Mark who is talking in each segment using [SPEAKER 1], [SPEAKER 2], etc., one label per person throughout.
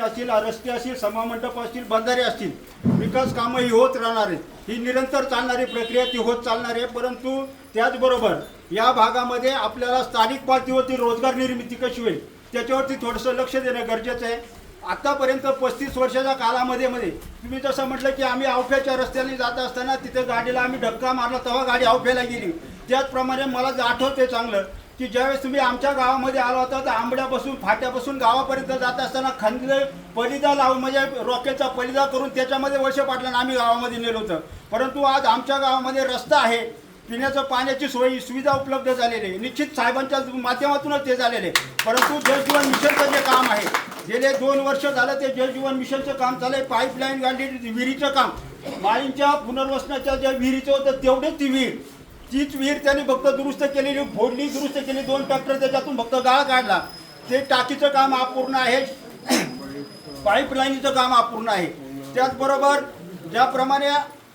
[SPEAKER 1] असतील रस्ते असतील समामंडप असतील बंधारे असतील विकास कामं ही होत राहणार. आहेत ही निरंतर चालणारी प्रक्रिया ती होत चालणार आहे परंतु त्याचबरोबर या भागामध्ये आपल्याला स्थानिक पातळीवरती रोजगार निर्मिती कशी होईल त्याच्यावरती थोडंसं लक्ष देणं गरजेचं आहे. आत्तापर्यंत पस्तीस वर्षाच्या कालामध्ये मध्ये तुम्ही जसं म्हटलं की आम्ही अवफ्याच्या रस्त्याने जात असताना तिथे गाडीला आम्ही धक्का मारला तेव्हा गाडी अवफ्याला गेली. त्याचप्रमाणे मला आठवते चांगलं की ज्यावेळेस तुम्ही आमच्या गावामध्ये आला होता तर आंबड्यापासून फाट्यापासून गावापर्यंत जात असताना खंदे पलिदा लावून म्हणजे रॉकेटचा पलिदा करून त्याच्यामध्ये वर्ष पाटलांना आम्ही गावामध्ये नेलो होतं. परंतु आज आमच्या गावामध्ये रस्ता आहे. पिण्याचं पाण्याची सोयी सुविधा उपलब्ध झालेली आहे. निश्चित साहेबांच्या माध्यमातूनच ते झालेले आहे. परंतु जलजीवन मिशनचं जे काम आहे गेले दोन वर्ष झालं ते जलजीवन मिशनचं काम झालं आहे पाईपलाईन गाडी विहिरीचं काम. माळींच्या पुनर्वसनाच्या ज्या विहिरीचं होतं तेवढेच ती विहीर. तीच विहीर त्यांनी फक्त दुरुस्त केलेली फोडली दुरुस्त केली दोन ट्रॅक्टर त्याच्यातून फक्त गाळ काढला. ते टाकीचं काम अपूर्ण आहे. पाईपलाईनचं काम अपूर्ण आहे. त्याचबरोबर ज्याप्रमाणे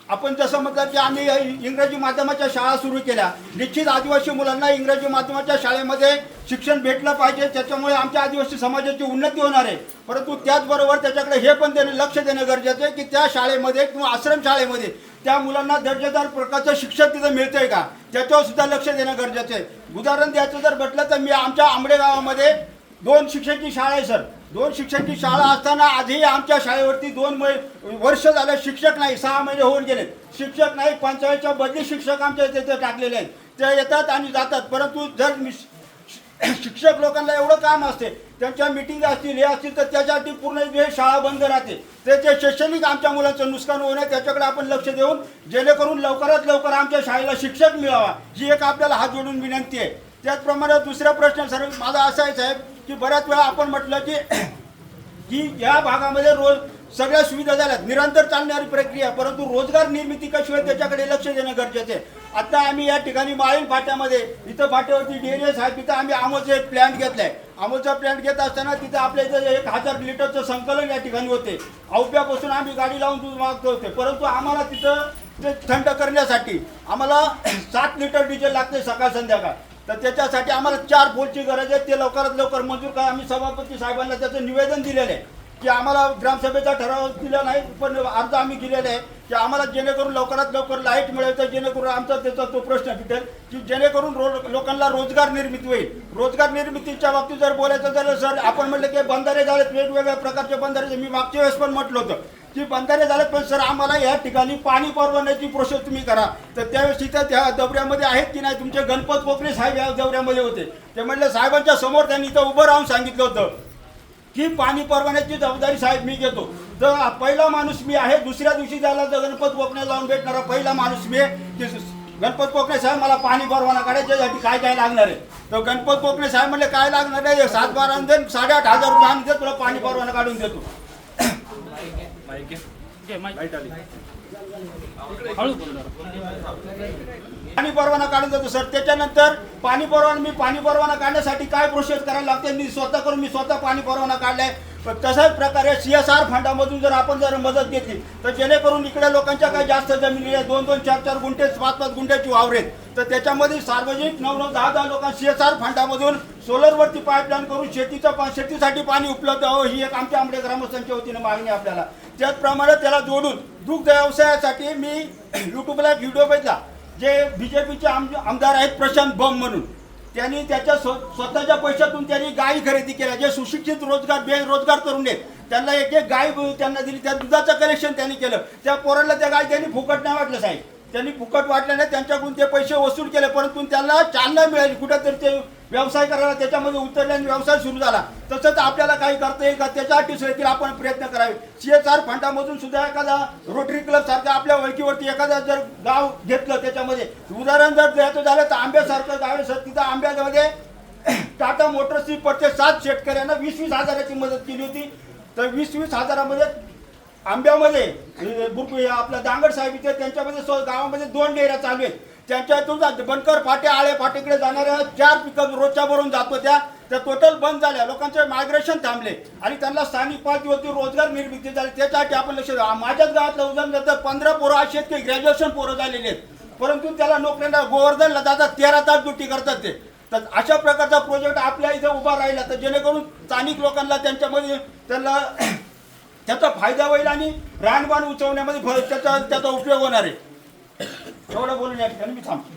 [SPEAKER 1] आपण जसं म्हटलं की आम्ही इंग्रजी माध्यमाच्या शाळा सुरू केल्या. निश्चित आदिवासी मुलांना इंग्रजी माध्यमाच्या शाळेमध्ये शिक्षण भेटलं पाहिजे. त्याच्यामुळे आमच्या आदिवासी समाजाची उन्नती होणार आहे. परंतु त्याचबरोबर त्याच्याकडे हे पण देणं लक्ष देणं गरजेचं आहे की त्या शाळेमध्ये किंवा आश्रम शाळेमध्ये त्या मुलांना दर्जेदार प्रकारचं शिक्षण तिथं मिळतंय का? त्याच्यावर सुद्धा लक्ष देणं गरजेचं आहे. उदाहरण द्यायचं जर म्हटलं तर मी आमच्या आंबडे गावामध्ये दोन शिक्षकची शाळा आहे सर. दोन शिक्षकांची शाळा असताना आजही आमच्या शाळेवरती दोन मै वर्ष झालं शिक्षक नाही सहा महिने होऊन गेले. शिक्षक नाही पंचायतच्या बदली शिक्षक आमच्या तिथे टाकलेले आहेत. ते येतात आणि जातात. परंतु जर शिक्षक लोकांना एवढं काम असते त्यांच्या मिटिंग असतील हे असतील तर त्याच्यासाठी पूर्ण वेळ शाळा बंद राहते. त्याचे शैक्षणिक आमच्या मुलांचं नुकसान होऊ नये त्याच्याकडे आपण लक्ष देऊन जेणेकरून लवकरात लवकर आमच्या शाळेला शिक्षक मिळावा ही एक आपल्याला हात जोडून विनंती आहे. त्याचप्रमाणे दुसरा प्रश्न सर माझा असा आहे साहेब की बऱ्याच वेळा आपण म्हटलं की की या भागामध्ये रोज सगळ्या सुविधा झाल्यात. निरंतर चालणारी प्रक्रिया परंतु रोजगार निर्मिती कशी त्याच्याकडे लक्ष देणं गरजेचं आहे. आता आम्ही या ठिकाणी माळीन फाट्यामध्ये इथं फाट्यावरती डेअरी आहे तिथं आम्ही आमोलचं एक प्लॅन्ट घेतलाय. आमोलचा प्लॅन्ट घेत असताना तिथं आपल्या इथं एक हजार लिटरचं संकलन या ठिकाणी होते. औप्यापासून आम्ही गाडी लावून दूध मागतो होते. परंतु आम्हाला तिथं ते थंड करण्यासाठी आम्हाला सात लिटर डिझेल लागते सकाळ संध्याकाळ. तर त्याच्यासाठी आम्हाला चार पोलची गरज आहे. ते लवकरात लवकर मंजूर करा. आम्ही सभापती साहेबांना त्याचं निवेदन दिलेलं आहे की आम्हाला ग्रामसभेचा ठराव दिला नाही पण अर्ज आम्ही दिलेला आहे की आम्हाला जेणेकरून लवकरात लवकर लाइट मिळायचं जेणेकरून आमचा त्याचा तो प्रश्न फिटेल की जेणेकरून रो लोकांना रोजगार निर्मिती होईल. रोजगार निर्मितीच्या बाबतीत जर बोलायचं झालं सर आपण म्हटलं की बंधारे झालेत वेगवेगळ्या प्रकारचे बंधारे. मी मागच्या वेळेस पण म्हटलं होतं की बंधारे झाले पण सर आम्हाला या ठिकाणी पाणी पुरवण्याची प्रोसेस तुम्ही करा. तर त्यावेळेस तिथं त्या दौऱ्यामध्ये आहेत की नाही तुमचे गणपत पोखरे साहेब या दौऱ्यामध्ये होते. ते म्हटलं साहेबांच्या समोर त्यांनी इथं उभं राहून सांगितलं होतं की पाणी परवान्याची जबाबदारी साहेब मी घेतो. तर पहिला माणूस मी आहे दुसऱ्या दिवशी त्याला जर गणपत कोकणे जाऊन भेटणारा पहिला माणूस मी आहे की गणपत कोकणे साहेब मला पाणी परवाना काढायच्यासाठी काय काय लागणार आहे? तर गणपत कोकणे साहेब म्हणले काय लागणार आहे? सात बारा दे साडेआठ हजार रुपये आणून तुला पाणी परवाना काढून देतो. पाणी परवाना काढून जातो सर. त्याच्यानंतर पाणी परवाना मी पाणी परवाना काढण्यासाठी काय प्रोसेस करायला लागते? मी स्वतः करून मी स्वतः पाणी परवाना काढलाय. पण तशाच प्रकारे सी एस आर फंडामधून जर आपण जर मदत घेतली तर जेणेकरून इकडे लोकांच्या काही जास्त जमिनी आहेत दोन दोन चार चार गुंठे पाच पाच गुंठ्याची वावरेत तर त्याच्यामध्ये सार्वजनिक नऊ नऊ दहा दहा लोकांना सी एस आर फंडामधून सोलरवरती पाईपलाईन करून शेतीचं पा शेतीसाठी पाणी उपलब्ध व्हावं ही एक आमच्या आंबडे ग्रामस्थांच्या वतीनं मागणी आपल्याला. त्याचप्रमाणे त्याला जोडून दुग्ध व्यवसायासाठी मी युट्यूबला एक व्हिडिओ बघितला जे बीजेपीचे आमदार आहेत प्रशांत बम म्हणून. त्यांनी त्याच्या स्व स्वतःच्या पैशातून त्यांनी गायी खरेदी केल्या जे सुशिक्षित रोजगार बेरोजगार तरुण आहेत. त्यांना एक एक गाय त्यांना दिली त्या दुधाचं कलेक्शन त्यांनी केलं. त्या पोराला त्या गाय त्यांनी फुकट नाही वाटलं साहेब. त्यांनी फुकट वाटल्याने त्यांच्याकडून ते पैसे वसूल केले परंतु त्यांना चालना मिळाली. कुठेतरी ते व्यवसाय करायला त्याच्यामध्ये उतरले आणि व्यवसाय सुरू झाला. तसंच आपल्याला काही करता येईल का त्याच्यासाठी देखील आपण प्रयत्न करावे. सी एस आर फंडामधून सुद्धा एखादा रोटरी क्लब सारखा आपल्या ओळखीवरती एखादा जर गाव घेतलं त्याच्यामध्ये. उदाहरण जर द्यायचं झालं तर आंब्यासारखं गाव सर तिथं आंब्यामध्ये टाटा मोटर्सची पडते सात शेतकऱ्यांना वीस वीस हजाराची मदत केली होती. तर वीस वीस हजारामध्ये आंब्यामध्ये. अ, आपलं दांगड साहेब इथे त्यांच्यामध्ये गावामध्ये दोन डेऱ्या चालू आहेत. त्यांच्यातून जा- बनकर फाटे आळे फाटेकडे जाणाऱ्या चार पिकं रोजच्या भरून जातो त्या त्या टोटल बंद झाल्या. लोकांचे मायग्रेशन थांबले. आणि त्यांना स्थानिक पातळीवरती रोजगार निर्मिती झाली. त्याच्यासाठी आपण लक्ष द्या माझ्याच गावातलं उदाहरण तर पंधरा पोरं अशी आहेत की ग्रॅज्युएशन पोरं झालेले आहेत. परंतु त्याला नोकऱ्यांना गोवर्धनला जातात तेरा तास ड्युटी करतात ते. तर अशा प्रकारचा प्रोजेक्ट आपल्या इथे उभा राहिला. तर जेणेकरून स्थानिक लोकांना त्यांच्यामध्ये त्यांना त्याचा फायदा होईल आणि रानबाण उचवण्यामध्ये त्याचा त्याचा उपयोग होणार आहे. एवढं बोलून या ठिकाणी मी थांबतो.